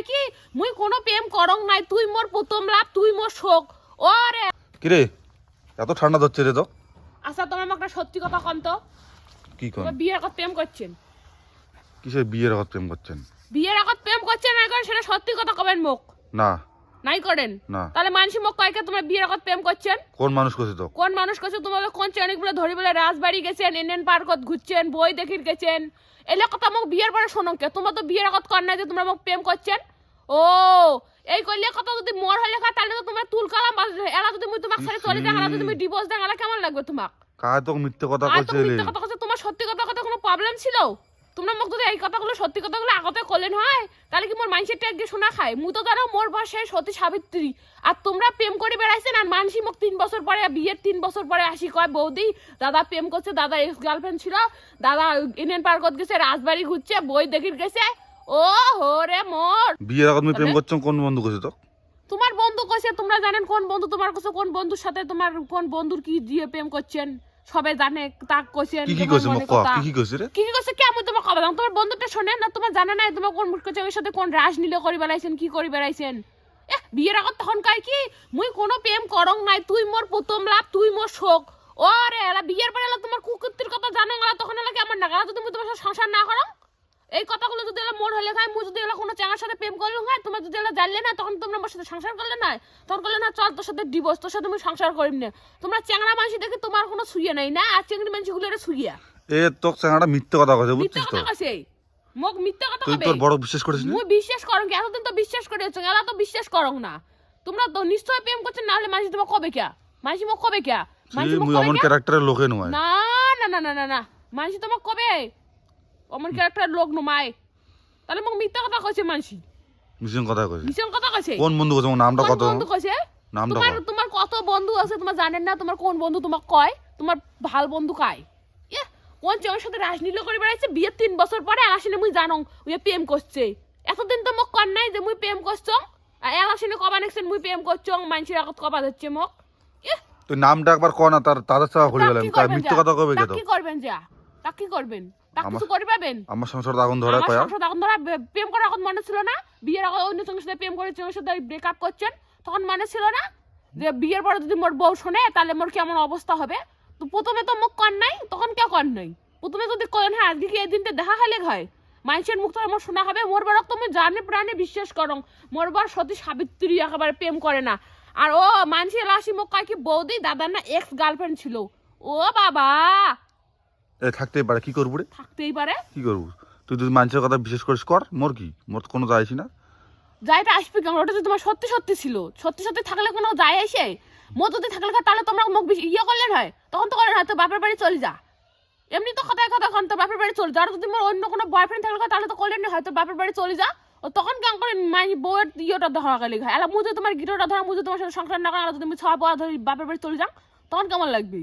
কয় কি? মুই কোনো প্রেম করং নাই তুই মোর প্রথম লাভ তুই মোর শোক। ওরে। কিরে এত ঠান্ডা ধরছে রে তো। আচ্ছা তোমার আমাকে একটা সত্যি কথা কন তো। কি কন? বিয়ের কথা প্রেম করছেন। কিসের বিয়ের কথা প্রেম করছেন? বিয়ের আগত প্রেম করছেন না সেটা সত্যি কথা কবেন মুখ? না। নাই করেন? তাহলে মানসি কয়কে তোমার বিয়ের আগত প্রেম করছেন? কোন মানুষ তো? কোন মানুষ কোন চেনিকগুলো ধরি বলে রাজবাড়ি গেছেন এনএন পার্কত ঘুরছেন বই দেখির গেছেন। এলে কথা মোক বিয়ের পরে কে তোমার তো বিয়ের আগত কর নাই যে তোমরা মোক প্রেম করছেন? ও এই কইলে কথা যদি মোর হলে খা তাহলে তো তোমার তুল কালাম এলা যদি মুই তোমাক ছেড়ে চলে যাই যদি মুই ডিভোর্স দেন কেমন লাগবে তোমাক? কায় তো মিথ্যে কথা কইছে তুমি কথা কথা তোমার সত্যি কথা কথা কোনো প্রবলেম ছিল? তোমরা মোক যদি এই কথাগুলো সত্যি কথাগুলো আগতে করলেন হয় তাহলে কি মোর মাইন্ডসেট একদিন শোনা খায়? মু তো ধরো মোর ভাষায় সতী সাবিত্রী আর তোমরা প্রেম করে বেড়াইছেন আর মানসি মোক তিন বছর পরে বিয়ের তিন বছর পরে আসি কয় বৌদি দাদা প্রেম করছে দাদা এক্স গার্লফ্রেন্ড ছিল দাদা ইন্ডিয়ান পার্কত গেছে রাজবাড়ি ঘুরছে বই দেখির গেছে। ও হো রে মোর বিয়ের আগত আমি প্রেম? করছেন কোন বন্ধু করছে তো তোমার বন্ধু কইছে তোমরা জানেন কোন বন্ধু তোমার কাছে কোন বন্ধুর সাথে তোমার কোন বন্ধুর কি দিয়ে প্রেম করছেন সবাই জানে তা কইছেন কি কি কইছে? মোক ক। কি কি কইছে রে? কি কি করছে কেমন তোমার খবর দাও তোমার বন্ধুটা শুনে না? তোমার জানা নাই? তোমার কোন মুখ কইছে ওর সাথে কোন রাজ নিলে করি বেড়াইছেন কি করি বেড়াইছেন? এ বিয়ের আগত তখন কাই কি? মুই কোনো প্রেম করং নাই। তুই মোর প্রথম লাভ তুই মোর শোক। ওরে এলা বিয়ের পরে এলা তোমার কুকুরটির কথা জানা গেলা তখন এলা কি আমার নাগালা যদি তুমি তোমার সাথে সংসার না করং? এই কথাগুলো যদি এলা মোর হলে খাই মুই যদি এলা কোনো চাঙার সাথে প্রেম করলুম হয় তোমার যদি এলা জানলে না তখন তোমরা আমার সাথে সংসার করলে না তখন করলে না চল তোর সাথে ডিভোর্স তোর সাথে মুই সংসার করিম না। তোমরা চ্যাংড়া মানুষ দেখে তোমার কোনো শুয়ে নাই না আর চেংড়ি মানুষগুলো এটা শুইয়া এ তো চাঙাটা মিথ্যে কথা কইছে বুঝছিস তো? মোক মিথ্যা কথা তুই তোর বড় বিশ্বাস করিস না? মুই বিশ্বাস করং কি এতদিন তো বিশ্বাস করেছ এলা তো বিশ্বাস করং না। তোমরা তো নিশ্চয় প্রেম করছেন না হলে মানুষ তোমার কবে কিয়া? মানুষ মোক কবে কিয়া? মানুষ মোক মুই কবে অমন কিয়া? ক্যারেক্টারের লোকে নয়। না না না না না না। মানুষ তোমাক কবে অমন ক্যারেক্টার লোক নমায়। তাহলে মোক মিথ্যা কথা কইছে মানুষ মিশন কথা কইছে ভীষণ কথা কইছে কোন বন্ধু কইছে নামটা কত? বন্ধু কইছে নামটা তোমার তোমার কত বন্ধু আছে তোমার জানেন না তোমার কোন বন্ধু তোমাক কয়? তোমার ভালো বন্ধু কায় কোন চেয়ের সাথে রাজনীতি করে বেড়াইছে? বিয়ের তিন বছর পরে এলাসিনে মুই জানো ওই প্রেম করছে এতদিন তো মোক কর নাই যে মুই প্রেম করছ আর এলাসিনে কবা নেকছেন মুই প্রেম করছ মানুষের আগত কবা দিচ্ছে মোক। তুই নামটা একবার ক তার তাদের সাথে হলি গেলাম তার করবেন কথা কবে কে করবেন যা? তাক কি করবেন তাক কিছু করে পাবেন? আমার সংসার আগুন ধরা কয়া। সংসার তখন ধরা প্রেম করার এখন মনে ছিল না। বিয়ের আগে অন্য সঙ্গে সাথে প্রেম করেছেন ওর সাথে ব্রেকআপ করছেন। তখন মনে ছিল না যে বিয়ের পরে যদি মোর বউ শোনে তাহলে মোর কেমন অবস্থা হবে? তো প্রথমে তো মুখ কর নাই তখন কেউ কর নাই। প্রথমে যদি করেন হ্যাঁ আজকে কি এই দিনটা দেখা খালে হয়? মানুষের মুখ তো আমার শোনা হবে মোর বড় তুমি জানে প্রাণে বিশ্বাস করো। মোর বড় সতী সাবিত্রী একেবারে প্রেম করে না। আর ও মানুষের লাসি মুখ কয় কি বৌদি দাদার না এক্স গার্লফ্রেন্ড ছিল। ও বাবা! থাকতেই পারে। কি করব রে? থাকতেই পারে। কি করব? তুই যদি মানুষের কথা বিশেষ করিস কর মোর কি? মোর তো কোনো যাইছি না। যাইটা আসবে কেমন? ওটা তো তোমার সত্যি সত্যি ছিল। সত্যি সত্যি থাকলে কোনো যায় আসে মো যদি থাকলে তাহলে তোমরা মুখ বেশি ইয়ে করলেন হয় তখন তো করেন হয়তো বাপের বাড়ি চলে যা। এমনি তো কথায় কথা খান তো বাপের বাড়ি চলে যা। আর যদি মোর অন্য কোনো বয়ফ্রেন্ড থাকলে তাহলে তো করলেন না হয়তো বাপের বাড়ি চলে যা। ও তখন কেমন করে মাই বউয়ের ইয়েটা ধরা গেলে খায় এলা মুঝে তোমার গিটোটা ধরা মুঝে তোমার সাথে সংসার না করা যদি আমি ছ বয়া ধরি বাপের বাড়ি চলে যাও তখন কেমন লাগবে?